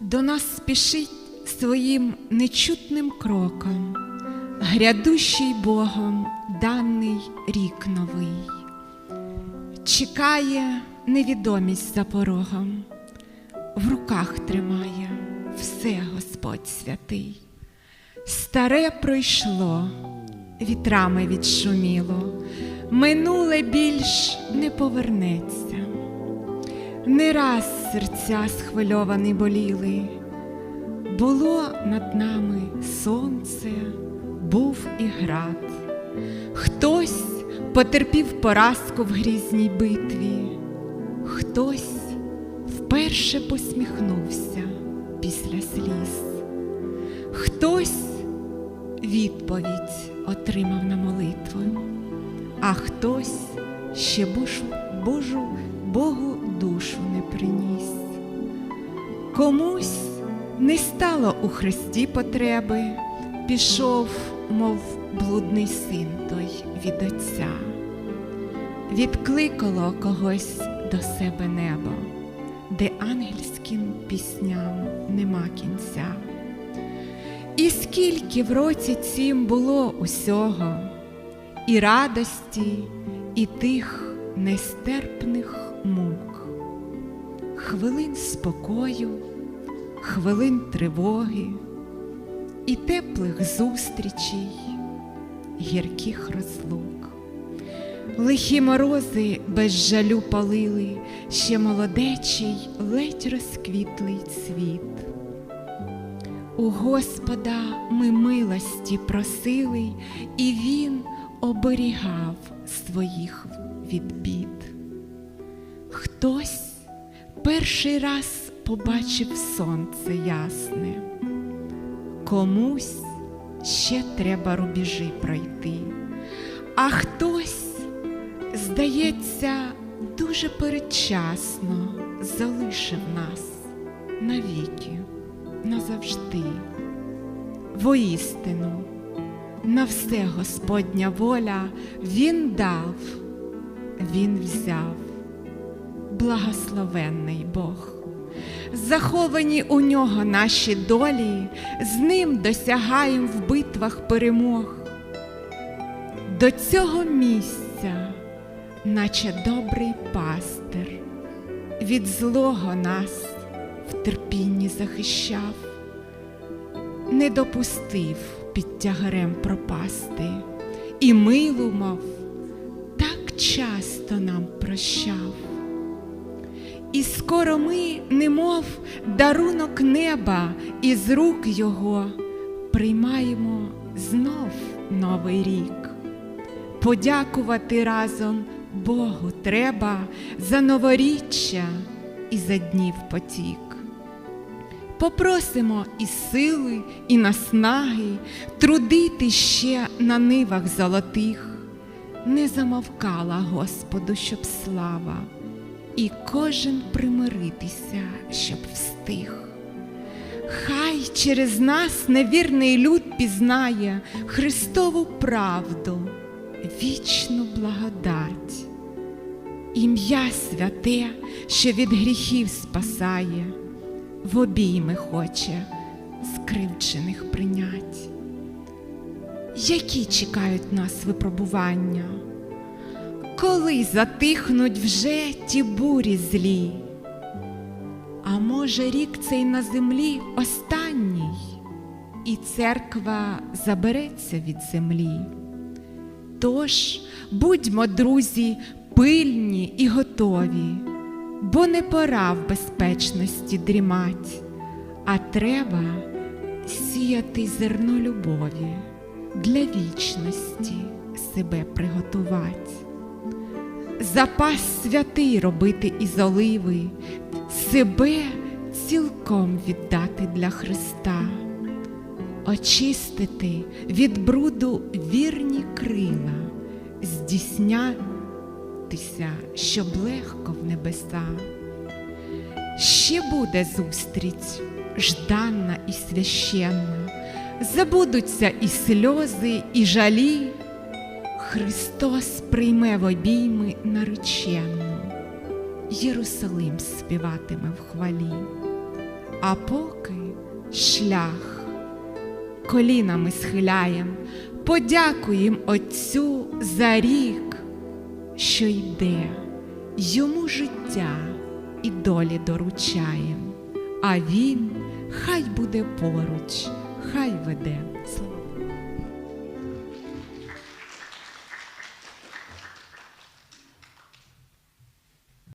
до нас спішить своїм нечутним кроком, грядущий Богом даний рік новий, чекає невідомість за порогом, в руках тримає все Господь святий. Старе пройшло, вітрами відшуміло, минуле більш не повернеться. Не раз серця схвильовані боліли, було над нами сонце, був і град. Хтось потерпів поразку в грізній битві, хтось вперше посміхнувся після сліз, хтось відповідь отримав на молитву, а хтось ще Божу, Божу Богу душу не приніс. Комусь не стало у Христі потреби, пішов, мов блудний син той від Отця, відкликало когось до себе небо, де ангельським пісням нема кінця. І скільки в році цім було усього, і радості, і тих нестерпних мук, хвилин спокою, хвилин тривоги, і теплих зустрічей, гірких розлук. Лихі морози без жалю палили ще молодечий, ледь розквітлий цвіт. У Господа ми милості просили, і Він оберігав своїх від бід. Хтось перший раз побачив сонце ясне, комусь ще треба рубежі пройти, а хтось, здається, дуже передчасно залишив нас навіки назавжди. Воістину, на все Господня воля Він дав, Він взяв, благословенний Бог. Заховані у нього наші долі, з ним досягаєм в битвах перемог. До цього місця, наче добрий пастир, від злого нас в терпінні захищав, не допустив під тягарем пропасти, і милу, мов, так часто нам прощав. І скоро ми, немов дарунок неба, із рук його приймаємо знов новий рік. Подякувати разом Богу треба за новоріччя і за днів потік. Попросимо і сили, і наснаги трудити ще на нивах золотих, не замовкала Господу, щоб слава, і кожен примиритися, щоб встиг. Хай через нас невірний люд пізнає Христову правду, вічну благодать, ім'я святе, що від гріхів спасає, в обійми хоче скривджених прийнять. Які чекають нас випробування, коли затихнуть вже ті бурі злі? А може, рік цей на землі останній, і церква забереться від землі. Тож будьмо, друзі, пильні і готові, бо не пора в безпечності дрімать, а треба сіяти зерно любові для вічності себе приготувати. Запас святий робити із оливи, себе цілком віддати для Христа, очистити від бруду вірні крила, здійснятися, щоб легко в небеса. Ще буде зустріч жданна і священна, забудуться і сльози, і жалі. Христос прийме в обійми наречену, Єрусалим співатиме в хвалі. А поки шлях колінами схиляєм, подякуєм Отцю за рік, що йде, йому життя і долі доручаєм, а він хай буде поруч, хай веде.